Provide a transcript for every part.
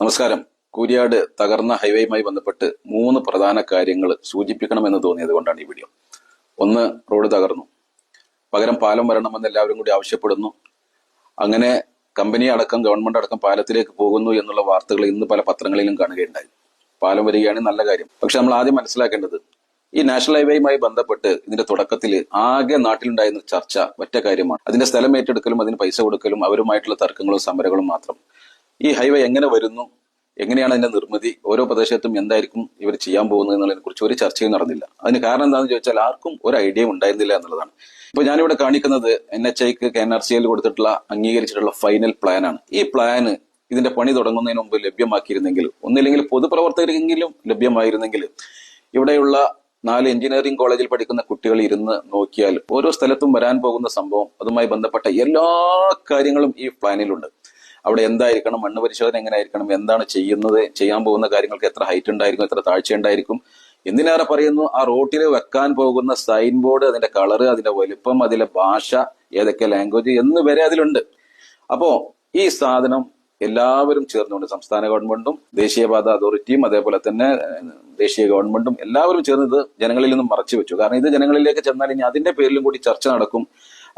നമസ്കാരം. കൂരിയാട് തകർന്ന ഹൈവേയുമായി ബന്ധപ്പെട്ട് മൂന്ന് പ്രധാന കാര്യങ്ങൾ സൂചിപ്പിക്കണമെന്ന് തോന്നിയത് കൊണ്ടാണ് ഈ വീഡിയോ. ഒന്ന് റോഡ് തകർന്നു. പകരം പാലം വരണമെന്ന് എല്ലാവരും കൂടി ആവശ്യപ്പെടുന്നു. അങ്ങനെ കമ്പനി അടക്കം ഗവൺമെന്റ് അടക്കം പാലത്തിലേക്ക് പോകുന്നു എന്നുള്ള വാർത്തകൾ ഇന്ന് പല പത്രങ്ങളിലും കാണുകയുണ്ടായി. പാലം വരികയാണ് നല്ല കാര്യം. പക്ഷെ നമ്മൾ ആദ്യം മനസ്സിലാക്കേണ്ടത് ഈ നാഷണൽ ഹൈവേയുമായി ബന്ധപ്പെട്ട് ഇതിന്റെ തുടക്കത്തിൽ ആകെ നാട്ടിലുണ്ടായിരുന്ന ചർച്ച ഒറ്റ കാര്യമാണ്. അതിന്റെ സ്ഥലം ഏറ്റെടുക്കലും അതിന് പൈസ കൊടുക്കലും അവരുമായിട്ടുള്ള തർക്കങ്ങളും സമരങ്ങളും മാത്രം. ഈ ഹൈവേ എങ്ങനെ വരുന്നു? എങ്ങനെയാണ് അതിന്റെ നിർമ്മിതി? ഓരോ പ്രദേശത്തും എന്തായിരിക്കും ഇവർ ചെയ്യാൻ പോകുന്നത് എന്നുള്ളതിനെ കുറിച്ച് ഒരു ചർച്ചയും നടന്നില്ല. അതിന് കാരണം എന്താണെന്ന് ചോദിച്ചാൽ ആർക്കും ഒരു ഐഡിയയും ഉണ്ടായിരുന്നില്ല എന്നുള്ളതാണ്. ഇപ്പൊ ഞാനിവിടെ കാണിക്കുന്നത് എൻ എച്ച് ഐക്ക് K N R C L കൊടുത്തിട്ടുള്ള അംഗീകരിച്ചിട്ടുള്ള ഫൈനൽ പ്ലാൻ ആണ്. ഈ പ്ലാന് ഇതിന്റെ പണി തുടങ്ങുന്നതിന് മുമ്പ് ലഭ്യമാക്കിയിരുന്നെങ്കിൽ ഒന്നില്ലെങ്കിൽ പൊതുപ്രവർത്തകരെങ്കിലും ലഭ്യമായിരുന്നെങ്കിൽ ഇവിടെയുള്ള നാല് എഞ്ചിനീയറിംഗ് കോളേജിൽ പഠിക്കുന്ന കുട്ടികൾ ഇരുന്ന് നോക്കിയാൽ ഓരോ സ്ഥലത്തും വരാൻ പോകുന്ന സംഭവം അതുമായി ബന്ധപ്പെട്ട എല്ലാ കാര്യങ്ങളും ഈ പ്ലാനിലുണ്ട് അവിടെ എന്തായിരിക്കണം മണ്ണ് പരിശോധന എങ്ങനെ ആയിരിക്കണം എന്താണ് ചെയ്യുന്നത് ചെയ്യാൻ പോകുന്ന കാര്യങ്ങൾക്ക് എത്ര ഹൈറ്റ് ഉണ്ടായിരിക്കും എത്ര താഴ്ച ഉണ്ടായിരിക്കും എന്തിനേറെ പറയുന്നു ആ റോട്ടിൽ വെക്കാൻ പോകുന്ന സൈൻ ബോർഡ് അതിന്റെ കളറ് അതിന്റെ വലുപ്പം അതിലെ ഭാഷ ഏതൊക്കെ ലാംഗ്വേജ് എന്ന് വരെ അതിലുണ്ട്. അപ്പോ ഈ സാധനം എല്ലാവരും ചേർന്നുകൊണ്ട് സംസ്ഥാന ഗവൺമെന്റും ദേശീയപാത അതോറിറ്റിയും അതേപോലെ തന്നെ ദേശീയ ഗവൺമെന്റും എല്ലാവരും ചേർന്ന് ഇത് ജനങ്ങളിൽ നിന്നും മറച്ചു വെച്ചു. കാരണം ഇത് ജനങ്ങളിലേക്ക് ചെന്നാൽ ഇനി അതിന്റെ പേരിലും കൂടി ചർച്ച നടക്കും.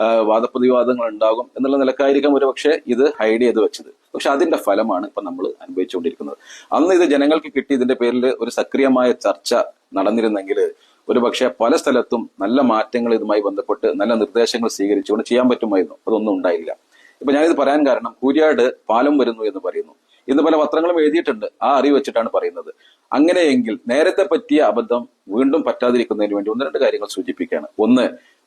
വാദപ്രതിവാദങ്ങൾ ഉണ്ടാകും എന്നുള്ള നിലക്കായിരിക്കും ഒരു പക്ഷേ ഇത് ഹൈഡ് ചെയ്ത് വെച്ചത്. പക്ഷെ അതിന്റെ ഫലമാണ് ഇപ്പൊ നമ്മൾ അനുഭവിച്ചുകൊണ്ടിരിക്കുന്നത്. അന്ന് ഇത് ജനങ്ങൾക്ക് കിട്ടി ഇതിന്റെ പേരിൽ ഒരു സക്രിയമായ ചർച്ച നടന്നിരുന്നെങ്കിൽ ഒരു പക്ഷേ പല സ്ഥലത്തും നല്ല മാറ്റങ്ങൾ ഇതുമായി ബന്ധപ്പെട്ട് നല്ല നിർദ്ദേശങ്ങൾ സ്വീകരിച്ചുകൊണ്ട് ചെയ്യാൻ പറ്റുമായിരുന്നു. അതൊന്നും ഉണ്ടായില്ല. ഇപ്പൊ ഞാനിത് പറയാൻ കാരണം കൂരിയാട് പാലം വരുന്നു എന്ന് പറയുന്നു. ഇന്ന് പല പത്രങ്ങളും എഴുതിയിട്ടുണ്ട്. ആ അറിവ് വെച്ചിട്ടാണ് പറയുന്നത്. അങ്ങനെയെങ്കിൽ നേരത്തെ പറ്റിയ അബദ്ധം വീണ്ടും പറ്റാതിരിക്കുന്നതിന് വേണ്ടി ഒന്ന് രണ്ട് കാര്യങ്ങൾ സൂചിപ്പിക്കുകയാണ്. ഒന്ന്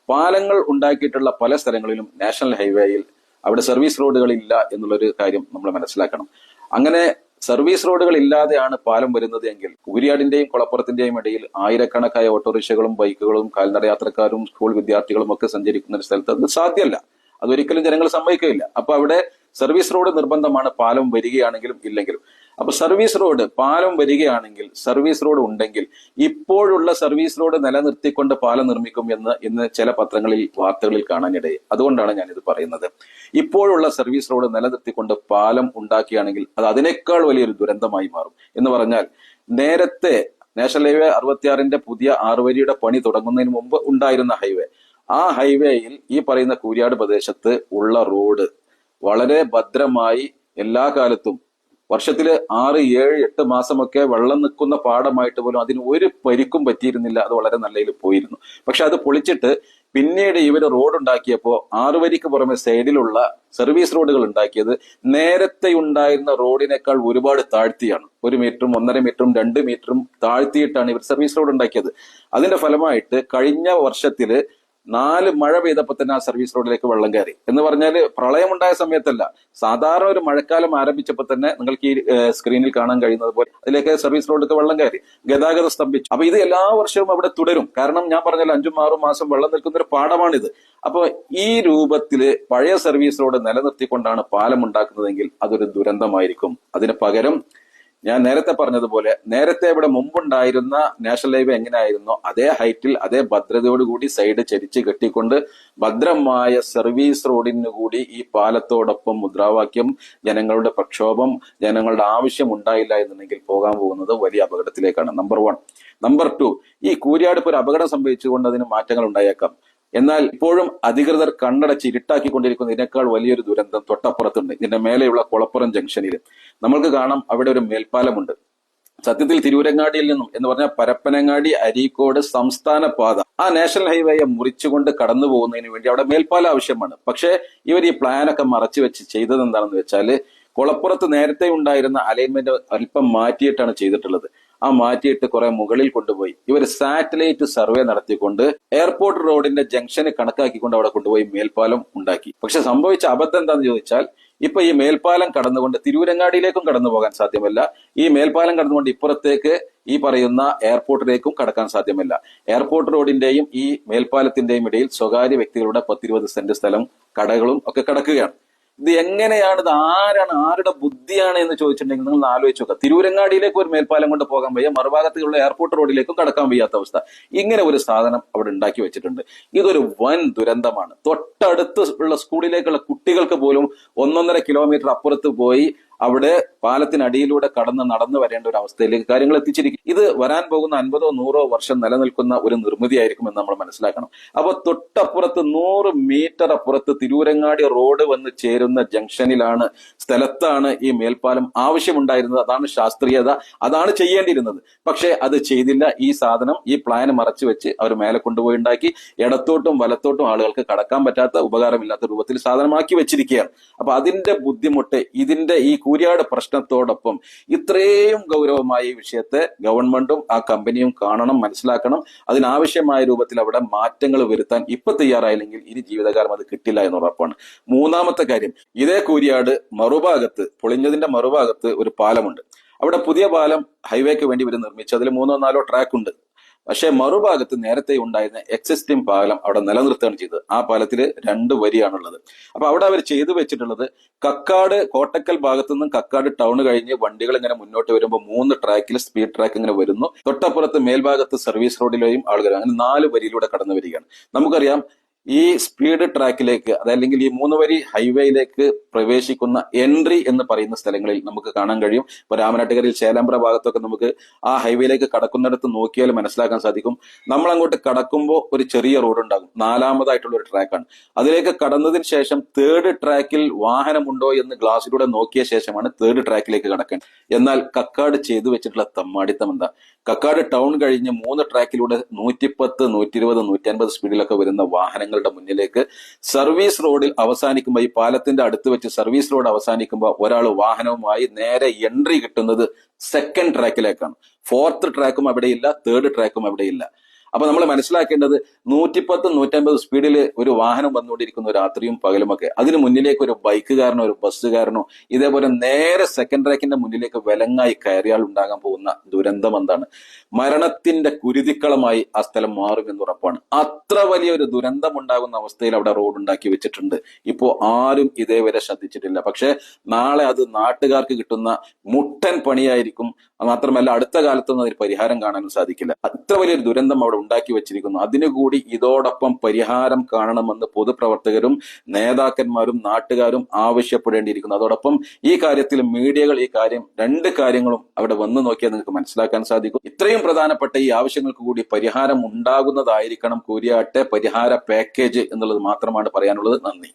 പാലങ്ങൾ ഉണ്ടാക്കിയിട്ടുള്ള പല സ്ഥലങ്ങളിലും നാഷണൽ ഹൈവേയിൽ അവിടെ സർവീസ് റോഡുകൾ ഇല്ല എന്നുള്ളൊരു കാര്യം നമ്മൾ മനസ്സിലാക്കണം. അങ്ങനെ സർവീസ് റോഡുകൾ ഇല്ലാതെയാണ് പാലം വരുന്നത് എങ്കിൽ കുരിയാടിന്റെയും കുളപ്പുറത്തിന്റെയും ഇടയിൽ ആയിരക്കണക്കായ ഓട്ടോറിക്ഷകളും ബൈക്കുകളും കാൽനട യാത്രക്കാരും സ്കൂൾ വിദ്യാർത്ഥികളും ഒക്കെ സഞ്ചരിക്കുന്ന ഒരു സ്ഥലത്ത് അത് സാധ്യമല്ല. അതൊരിക്കലും ജനങ്ങൾ സമ്മതിക്കുകയില്ല. അപ്പൊ അവിടെ സർവീസ് റോഡ് നിർബന്ധമാണ് പാലം വരികയാണെങ്കിലും ഇല്ലെങ്കിലും. അപ്പൊ സർവീസ് റോഡ് പാലം വരികയാണെങ്കിൽ സർവീസ് റോഡ് ഉണ്ടെങ്കിൽ ഇപ്പോഴുള്ള സർവീസ് റോഡ് നിലനിർത്തിക്കൊണ്ട് പാലം നിർമ്മിക്കും എന്ന് ഇന്ന് ചില പത്രങ്ങളിൽ വാർത്തകളിൽ കാണാനിടയായി അതുകൊണ്ടാണ് ഞാനിത് പറയുന്നത്. ഇപ്പോഴുള്ള സർവീസ് റോഡ് നിലനിർത്തിക്കൊണ്ട് പാലം ഉണ്ടാക്കുകയാണെങ്കിൽ അത് അതിനേക്കാൾ വലിയൊരു ദുരന്തമായി മാറും. എന്ന് പറഞ്ഞാൽ നേരത്തെ നാഷണൽ ഹൈവേ അറുപത്തിയാറിന്റെ പുതിയ ആറുവരിയുടെ പണി തുടങ്ങുന്നതിന് മുമ്പ് ഉണ്ടായിരുന്ന ഹൈവേ. ആ ഹൈവേയിൽ ഈ പറയുന്ന കൂരിയാട് പ്രദേശത്ത് ഉള്ള റോഡ് വളരെ ഭദ്രമായി എല്ലാ കാലത്തും വർഷത്തിൽ ആറ് ഏഴ് എട്ട് മാസമൊക്കെ വെള്ളം നിൽക്കുന്ന പാടമായിട്ട് പോലും അതിന് ഒരു പരിക്കും പറ്റിയിരുന്നില്ല. അത് വളരെ നല്ലതിൽ പോയിരുന്നു. പക്ഷെ അത് പൊളിച്ചിട്ട് പിന്നീട് ഇവർ റോഡ് ഉണ്ടാക്കിയപ്പോൾ ആറു വരിക്ക് പുറമെ സൈഡിലുള്ള സർവീസ് റോഡുകൾ ഉണ്ടാക്കിയത് നേരത്തെ ഉണ്ടായിരുന്ന റോഡിനേക്കാൾ ഒരുപാട് താഴ്ത്തിയാണ്. ഒരു മീറ്ററും ഒന്നര മീറ്ററും രണ്ട് മീറ്ററും താഴ്ത്തിയിട്ടാണ് ഇവർ സർവീസ് റോഡ് ഉണ്ടാക്കിയത് അതിന്റെ ഫലമായിട്ട് കഴിഞ്ഞ വർഷത്തിൽ നാല് മഴ പെയ്തപ്പോൾ തന്നെ ആ സർവീസ് റോഡിലേക്ക് വെള്ളം കയറി. എന്ന് പറഞ്ഞാൽ പ്രളയമുണ്ടായ സമയത്തല്ല. സാധാരണ ഒരു മഴക്കാലം ആരംഭിച്ചപ്പോൾ തന്നെ നിങ്ങൾക്ക് ഈ സ്ക്രീനിൽ കാണാൻ കഴിയുന്നത് പോലെ അതിലേക്ക് സർവീസ് റോഡിലേക്ക് വെള്ളം കയറി. ഗതാഗതം സ്തംഭിച്ചു. അപ്പൊ ഇത് എല്ലാ വർഷവും അവിടെ തുടരും. കാരണം ഞാൻ പറഞ്ഞാൽ അഞ്ചും ആറും മാസം വെള്ളം നിൽക്കുന്ന ഒരു പാടമാണിത്. അപ്പൊ ഈ രൂപത്തിൽ പഴയ സർവീസ് റോഡ് നിലനിർത്തിക്കൊണ്ടാണ് പാലം ഉണ്ടാക്കുന്നതെങ്കിൽ അതൊരു ദുരന്തമായിരിക്കും. അതിന് പകരം ഞാൻ നേരത്തെ പറഞ്ഞതുപോലെ നേരത്തെ ഇവിടെ മുമ്പുണ്ടായിരുന്ന നാഷണൽ ഹൈവേ എങ്ങനെയായിരുന്നോ അതേ ഹൈറ്റിൽ അതേ ഭദ്രതയോടുകൂടി സൈഡ് ചരിച്ച് കെട്ടിക്കൊണ്ട് ഭദ്രമായ സർവീസ് റോഡിന് കൂടി ഈ പാലത്തോടൊപ്പം മുദ്രാവാക്യം ജനങ്ങളുടെ പ്രക്ഷോഭം ജനങ്ങളുടെ ആവശ്യം ഉണ്ടായില്ല എന്നുണ്ടെങ്കിൽ പോകാൻ പോകുന്നത് വലിയ അപകടത്തിലേക്കാണ്. നമ്പർ വൺ നമ്പർ ടു ഈ കൂരിയാട് ഇപ്പോൾ ഒരു അപകടം സംഭവിച്ചുകൊണ്ട് അതിന് മാറ്റങ്ങൾ ഉണ്ടായേക്കാം. എന്നാൽ ഇപ്പോഴും അധികൃതർ കണ്ണടച്ച് ഇരുട്ടാക്കിക്കൊണ്ടിരിക്കുന്ന ഇതിനേക്കാൾ വലിയൊരു ദുരന്തം തൊട്ടപ്പുറത്തുണ്ട്. ഇതിന്റെ മേലെയുള്ള കുളപ്പുറം ജംഗ്ഷനിൽ നമ്മൾക്ക് കാണാം അവിടെ ഒരു മേൽപ്പാലമുണ്ട്. സത്യത്തിൽ തിരൂരങ്ങാടിയിൽ നിന്നും എന്ന് പറഞ്ഞാൽ പരപ്പനങ്ങാടി അരീക്കോട് സംസ്ഥാന പാത. ആ നാഷണൽ ഹൈവേയെ മുറിച്ചുകൊണ്ട് കടന്നു പോകുന്നതിന് വേണ്ടി അവിടെ മേൽപ്പാലം ആവശ്യമാണ്. പക്ഷേ ഇവർ ഈ പ്ലാനൊക്കെ മറച്ചു വെച്ച് ചെയ്തത് എന്താണെന്ന് വെച്ചാൽ കുളപ്പുറത്ത് നേരത്തെ ഉണ്ടായിരുന്ന അലൈൻമെന്റ് അല്പം മാറ്റിയിട്ടാണ് ചെയ്തിട്ടുള്ളത്. ആ മാറ്റിയിട്ട് കുറെ മുകളിൽ കൊണ്ടുപോയി. ഇവർ സാറ്റലൈറ്റ് സർവേ നടത്തിക്കൊണ്ട് എയർപോർട്ട് റോഡിന്റെ ജംഗ്ഷന് കണക്കാക്കിക്കൊണ്ട് അവിടെ കൊണ്ടുപോയി മേൽപ്പാലം ഉണ്ടാക്കി. പക്ഷെ സംഭവിച്ച അബദ്ധം എന്താണെന്ന് ചോദിച്ചാൽ ഇപ്പൊ ഈ മേൽപ്പാലം കടന്നുകൊണ്ട് തിരൂരങ്ങാടിയിലേക്കും കടന്നു പോകാൻ സാധ്യമല്ല. ഈ മേൽപ്പാലം കടന്നുകൊണ്ട് ഇപ്പുറത്തേക്ക് ഈ പറയുന്ന എയർപോർട്ടിലേക്കും കടക്കാൻ സാധ്യമല്ല. എയർപോർട്ട് റോഡിന്റെയും ഈ മേൽപ്പാലത്തിന്റെയും ഇടയിൽ സ്വകാര്യ വ്യക്തികളുടെ പത്തിരുപത് സെന്റ് സ്ഥലം കടകളും ഒക്കെ കിടക്കുകയാണ്. ഇത് എങ്ങനെയാണ് ഇത് ആരാണ് ആരുടെ ബുദ്ധിയാണ് എന്ന് ചോദിച്ചിട്ടുണ്ടെങ്കിൽ നിങ്ങൾ ആലോചിച്ച് നോക്കുക. തിരൂരങ്ങാടിയിലേക്ക് ഒരു മേൽപ്പാലം കൊണ്ട് പോകാൻ വയ്യ മറുഭാഗത്തുള്ള എയർപോർട്ട് റോഡിലേക്കും കടക്കാൻ വയ്യാത്ത അവസ്ഥ. ഇങ്ങനെ ഒരു സാധനം അവിടെ ഉണ്ടാക്കി വെച്ചിട്ടുണ്ട്. ഇതൊരു വൻ ദുരന്തമാണ്. തൊട്ടടുത്ത് ഉള്ള സ്കൂളിലേക്കുള്ള കുട്ടികൾക്ക് പോലും ഒന്നൊന്നര കിലോമീറ്റർ അപ്പുറത്ത് പോയി അവിടെ പാലത്തിനടിയിലൂടെ കടന്ന് നടന്നു വരേണ്ട ഒരു അവസ്ഥയിലേക്ക് കാര്യങ്ങൾ എത്തിച്ചിരിക്കും. ഇത് വരാൻ പോകുന്ന അൻപതോ നൂറോ വർഷം നിലനിൽക്കുന്ന ഒരു നിർമ്മിതിയായിരിക്കും എന്ന് നമ്മൾ മനസ്സിലാക്കണം. അപ്പൊ തൊട്ടപ്പുറത്ത് നൂറ് മീറ്റർ അപ്പുറത്ത് തിരൂരങ്ങാടി റോഡ് വന്ന് ചേരുന്ന ജംഗ്ഷനിലാണ് സ്ഥലത്താണ് ഈ മേൽപ്പാലം ആവശ്യമുണ്ടായിരുന്നത്. അതാണ് ശാസ്ത്രീയത. അതാണ് ചെയ്യേണ്ടിയിരുന്നത്. പക്ഷേ അത് ചെയ്തില്ല. ഈ സാധനം ഈ പ്ലാൻ മറച്ചു വെച്ച് അവർ മേലെ കൊണ്ടുപോയി ഉണ്ടാക്കി ഇടത്തോട്ടും വലത്തോട്ടും ആളുകൾക്ക് കടക്കാൻ പറ്റാത്ത ഉപകാരമില്ലാത്ത രൂപത്തിൽ സാധനമാക്കി വെച്ചിരിക്കുകയാണ്. അപ്പൊ അതിന്റെ ബുദ്ധിമുട്ട് ഇതിന്റെ ഈ കൂരിയാട് പ്രശ്നത്തോടൊപ്പം ഇത്രയും ഗൗരവമായ ഈ വിഷയത്തെ ഗവൺമെന്റും ആ കമ്പനിയും കാണണം മനസ്സിലാക്കണം. അതിനാവശ്യമായ രൂപത്തിൽ അവിടെ മാറ്റങ്ങൾ വരുത്താൻ ഇപ്പൊ തയ്യാറായില്ലെങ്കിൽ ഇനി ജീവിതകാലം അത് കിട്ടില്ല എന്ന് ഉറപ്പാണ്. മൂന്നാമത്തെ കാര്യം ഇതേ കൂരിയാട് മറുഭാഗത്ത് പൊളിഞ്ഞതിന്റെ മറുഭാഗത്ത് ഒരു പാലമുണ്ട്. അവിടെ പുതിയ പാലം ഹൈവേക്ക് വേണ്ടി ഇവർ നിർമ്മിച്ചു. അതിൽ മൂന്നോ നാലോ ട്രാക്ക് ഉണ്ട്. പക്ഷേ മറുഭാഗത്ത് നേരത്തെ ഉണ്ടായിരുന്ന എക്സിസ്റ്റിംഗ് പാലം അവിടെ നിലനിർത്തുകയാണ് ചെയ്തത്. ആ പാലത്തിൽ രണ്ട് വരിയാണുള്ളത്. അപ്പൊ അവിടെ അവർ ചെയ്തു വെച്ചിട്ടുള്ളത് കക്കാട് കോട്ടക്കൽ ഭാഗത്തു നിന്നും കക്കാട് ടൗൺ കഴിഞ്ഞ് വണ്ടികൾ ഇങ്ങനെ മുന്നോട്ട് വരുമ്പോൾ മൂന്ന് ട്രാക്കിൽ സ്പീഡ് ട്രാക്ക് ഇങ്ങനെ വരുന്നു. തൊട്ടപ്പുറത്ത് മേൽഭാഗത്ത് സർവീസ് റോഡിലെയും ആളുകൾ അങ്ങനെ നാല് വരിയിലൂടെ കടന്നു വരികയാണ്. നമുക്കറിയാം ഈ സ്പീഡ് ട്രാക്കിലേക്ക് അതല്ലെങ്കിൽ ഈ മൂന്ന് വരി ഹൈവേയിലേക്ക് പ്രവേശിക്കുന്ന എൻട്രി എന്ന് പറയുന്ന സ്ഥലങ്ങളിൽ നമുക്ക് കാണാൻ കഴിയും. ഇപ്പൊ രാമനാട്ടുകരയിൽ ചേലാമ്പ്ര ഭാഗത്തൊക്കെ നമുക്ക് ആ ഹൈവേയിലേക്ക് കടക്കുന്നിടത്ത് നോക്കിയാൽ മനസ്സിലാക്കാൻ സാധിക്കും. നമ്മൾ അങ്ങോട്ട് കടക്കുമ്പോൾ ഒരു ചെറിയ റോഡ് ഉണ്ടാകും. നാലാമതായിട്ടുള്ള ഒരു ട്രാക്കാണ് അതിലേക്ക് കടന്നതിന് ശേഷം തേർഡ് ട്രാക്കിൽ വാഹനമുണ്ടോ എന്ന് ഗ്ലാസ്സിലൂടെ നോക്കിയ ശേഷമാണ് തേർഡ് ട്രാക്കിലേക്ക് കടക്കേണ്ടത് എന്നാൽ കക്കാട് ചെയ്തു വെച്ചിട്ടുള്ള തമ്മാടിത്തം എന്താ? കക്കാട് ടൗൺ കഴിഞ്ഞ് മൂന്ന് ട്രാക്കിലൂടെ നൂറ്റിപ്പത്ത് നൂറ്റി ഇരുപത് നൂറ്റി അൻപത് സ്പീഡിലൊക്കെ വരുന്ന വാഹനങ്ങളുടെ മുന്നിലേക്ക് സർവീസ് റോഡിൽ അവസാനിക്കുമ്പോൾ ഈ പാലത്തിന്റെ അടുത്ത് വെച്ച് സർവീസ് റോഡ് അവസാനിക്കുമ്പോൾ ഒരാൾ വാഹനവുമായി നേരെ എൻട്രി കിട്ടുന്നത് സെക്കൻഡ് ട്രാക്കിലേക്കാണ് ഫോർത്ത് ട്രാക്കും അവിടെയില്ല തേർഡ് ട്രാക്കും അവിടെയില്ല. അപ്പൊ നമ്മൾ മനസ്സിലാക്കേണ്ടത് നൂറ്റിപ്പത്ത് നൂറ്റമ്പത് സ്പീഡിൽ ഒരു വാഹനം വന്നുകൊണ്ടിരിക്കുന്ന രാത്രിയും പകലുമൊക്കെ അതിന് മുന്നിലേക്ക് ഒരു ബൈക്കുകാരനോ ഒരു ബസ്സുകാരനോ ഇതേപോലെ നേരെ സെക്കൻഡ് ട്രാക്കിന്റെ മുന്നിലേക്ക് വിലങ്ങായി കയറിയാൽ ഉണ്ടാകാൻ പോകുന്ന ദുരന്തം എന്താണ്? മരണത്തിന്റെ കുരുതിക്കളമായി ആ സ്ഥലം മാറുമെന്ന് ഉറപ്പാണ്. അത്ര വലിയൊരു ദുരന്തം ഉണ്ടാകുന്ന അവസ്ഥയിൽ അവിടെ റോഡ് ഉണ്ടാക്കി വെച്ചിട്ടുണ്ട്. ഇപ്പോ ആരും ഇതേവരെ ശ്രദ്ധിച്ചിട്ടില്ല. പക്ഷെ നാളെ അത് നാട്ടുകാർക്ക് കിട്ടുന്ന മുട്ടൻ പണിയായിരിക്കും. മാത്രമല്ല അടുത്ത കാലത്തൊന്നും അതിന് പരിഹാരം കാണാനും സാധിക്കില്ല. അത്ര വലിയൊരു ദുരന്തം അവിടെ ഉണ്ടാക്കി വെച്ചിരിക്കുന്നു. അതിനുകൂടി ഇതോടൊപ്പം പരിഹാരം കാണണമെന്ന് പൊതുപ്രവർത്തകരും നേതാക്കന്മാരും നാട്ടുകാരും ആവശ്യപ്പെടേണ്ടിയിരിക്കുന്നു. അതോടൊപ്പം ഈ കാര്യത്തിൽ മീഡിയകൾ ഈ കാര്യം രണ്ട് കാര്യങ്ങളും അവിടെ വന്നു നോക്കിയാൽ നിങ്ങൾക്ക് മനസ്സിലാക്കാൻ സാധിക്കും. ഇത്രയും പ്രധാനപ്പെട്ട ഈ ആവശ്യങ്ങൾക്ക് കൂടി പരിഹാരം ഉണ്ടാകുന്നതായിരിക്കണം കൂരിയാട്ടെ പരിഹാര പാക്കേജ് എന്നുള്ളത് മാത്രമാണ് പറയാനുള്ളത്. നന്ദി.